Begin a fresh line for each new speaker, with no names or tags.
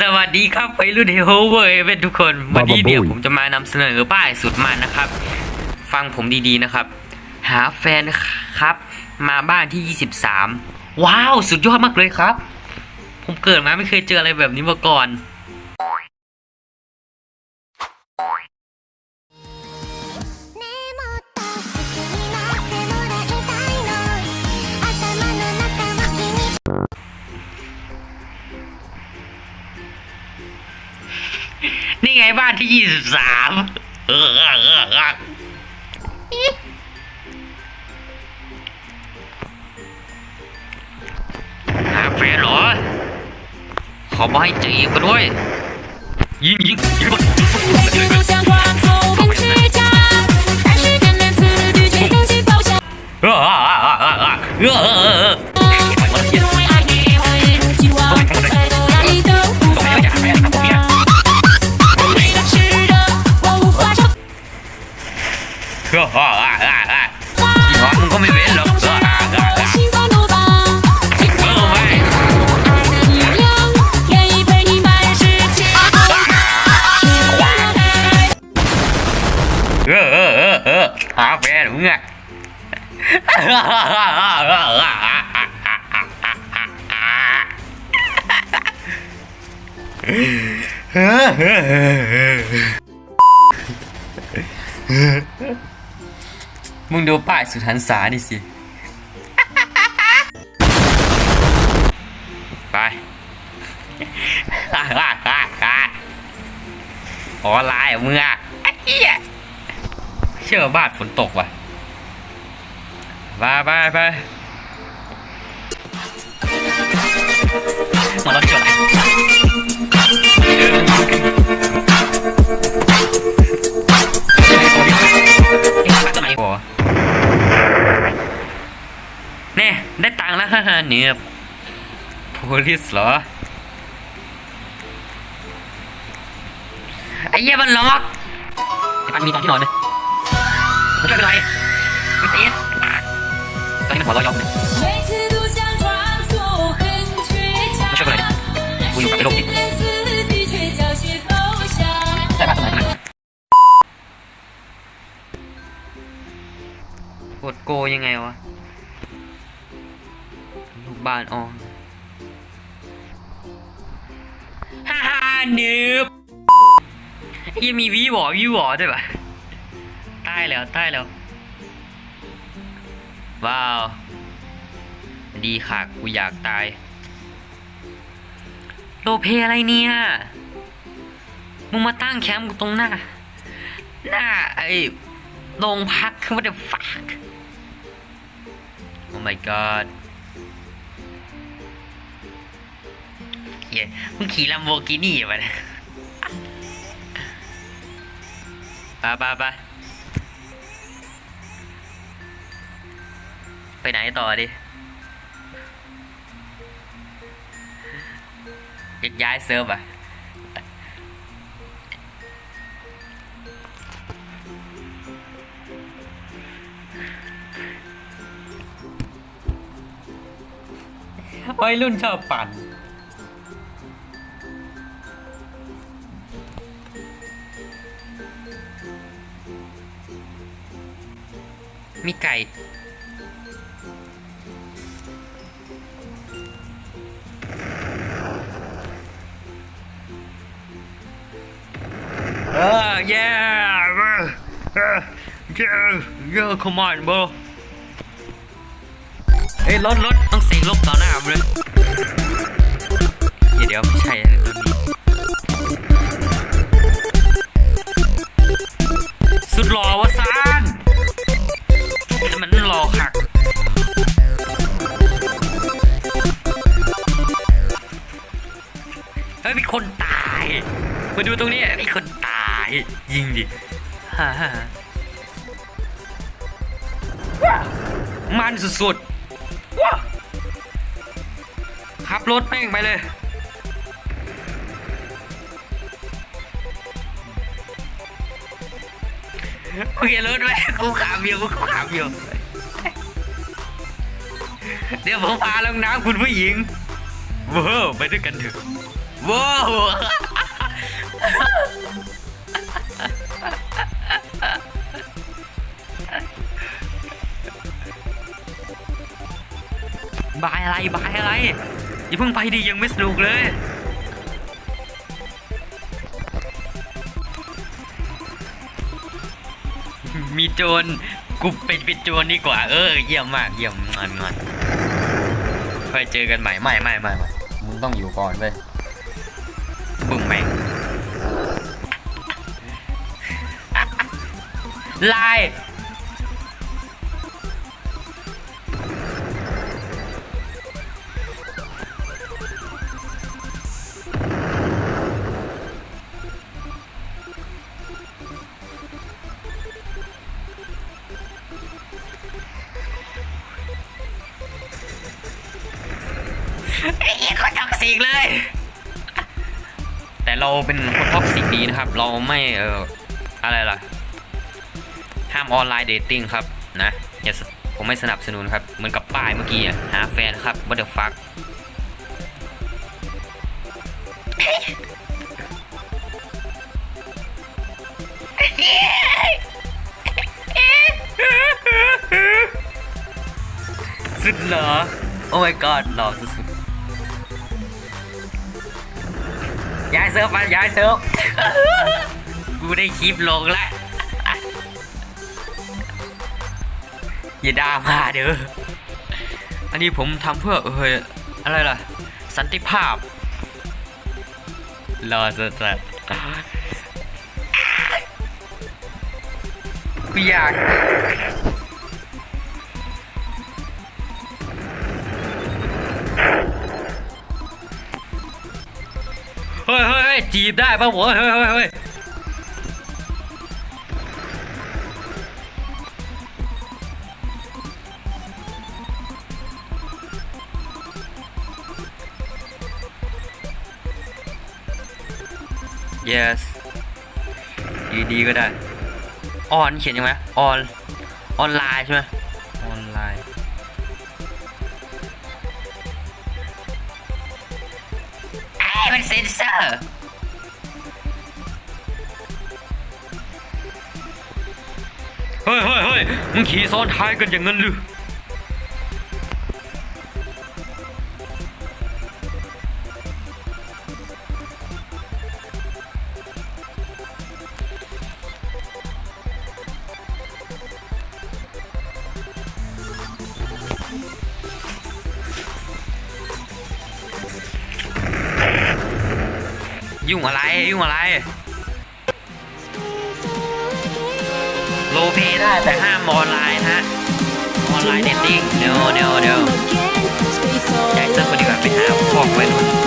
สวัสดีครับไปรุ่นเฮลเวอร์เป็นทุกคน วันนี้เดี๋ยวผมจะมานำเสนอป้ายสุดมันนะครับ ฟังผมดีๆนะครับ หาแฟนครับ มาบ้านที่ 23 ว้าว สุดยอดมากเลยครับ ผมเกิดมาไม่เคยเจออะไรแบบนี้มาก่อน นี่ไงบ้านที่ยี่สิบสามออเออหาแฟนเหรอ ขอมาให้จีบกันด้วย ยิงยิงยิง อหาแฟนมึงอะมึงดูป้ายสุดหันษานี่สิ ไปออนไลน์มึงอะ ชื่อบ้านฝนตกว่ะไปไปไปมาแล้วเจออะไรเน่ได้ตังค์แล้วฮ่าฮ่าเนี่ยโพลิสเหรอไอ้เหี้ยมันล็อกไอ้ปันมีตอนที่นอนไหม ไม่เป็นไรไม่ตีตอนนี้มันหัวเราะยอกเลยไม่ช่วยอะไรกูอยู่กับไอ้โรคจิตใปะกดโกยังไงวะลูกบ้านอ่อนฮ่าฮ่าเนื้อยังมีวีหวอวีหวอใช่ปะ ต้แล้วใต้แล้ว ว้าว ดีค่ะ กูอยากตาย โลเพอะไรเนี่ย มึงมาตั้งแคมป์กูตรงหน้า หน้า ไอ้โรงพัก what the fuck oh my god เหี้มึงขี่ลัมโบกินี่มาเนี่ยไปไปไป ไปไหนต่อดิอยากย้ายเซิร์ฟอะวัยรุ่นชอบปั่น มีไก่ yeah yeah yeah come on bro เอ้ยรถรถต้องเสียงลบต่อหน้าผมเลยเดี๋ยวไม่ใช่ตัวนี้สุดหล่อวะซานแต่มันหล่อคักเฮ้ยมีคนตาย มาดูตรงนี้มีคนตาย ยิงดิฮ่าฮ่ามันสุดๆขับรถแม่งไปเลย โอเครถแม่งกูขับอยู่กูขับอยู่ เดี๋ยวผมพาลงน้ำคุณผู้หญิงว้าวไปด้วยกันเถอะว้าวายอะไรบายอะไร อย่าเพิ่งไปดิยังไม่สนุกเลย มีโจรกูเป็นเป็นโจรดีกว่า เออ เยี่ยมมาก เยี่ยมงอนงอนค่อยเจอกันใหม่ไม่ไม่ไม่ไม่มึงต้องอยู่ก่อนเว้ยบึ้งแม่งลาย ไอ้เหี้ยคนท็อกซิกเลย แต่เราเป็นคนท็อกซิกดีนะครับ เราไม่เอออะไรล่ะ ห้ามออนไลน์เดทติ้งครับนะอย่าสผมไม่สนับสนุนครับ เหมือนกับป้ายเมื่อกี้อะหาแฟนครับ what the fuck สุดเหรอ โอ้ my god หล่อสุด ย้ายเซิร์ฟมาย้ายเซิร์ฟกูได้คลิปลงแล้วอย่าด่ามาเด้ออันนี้ผมทำเพื่อเอยอะไรล่ะ สันติภาพรอสัสกูอยาก ยเฮ้ยเฮ้ยจีบได้ป่ะหัวเฮ้ยเฮ้ยเฮ้ยเ yes ดีดีก็ได้ออนเขียนยังไงออนออนไลน์ใช่ไหมออนไลน์ไอ้มันเซนเซอร์ ฮ้ยเฮ้ยเฮ้ยมึงขี่ซ้อนท้ายกันอย่างนั้นหรือยุ่งอะไรยุ่งอะไร โลเพได้แต่ห้ามออนไลน์นะฮะออนไลน์เดทติ้งเดี๋ยวเดี๋ยวเดี๋ยวย้ายเซิร์ฟไปดีกว่าไปหาพวกไว้รุ่น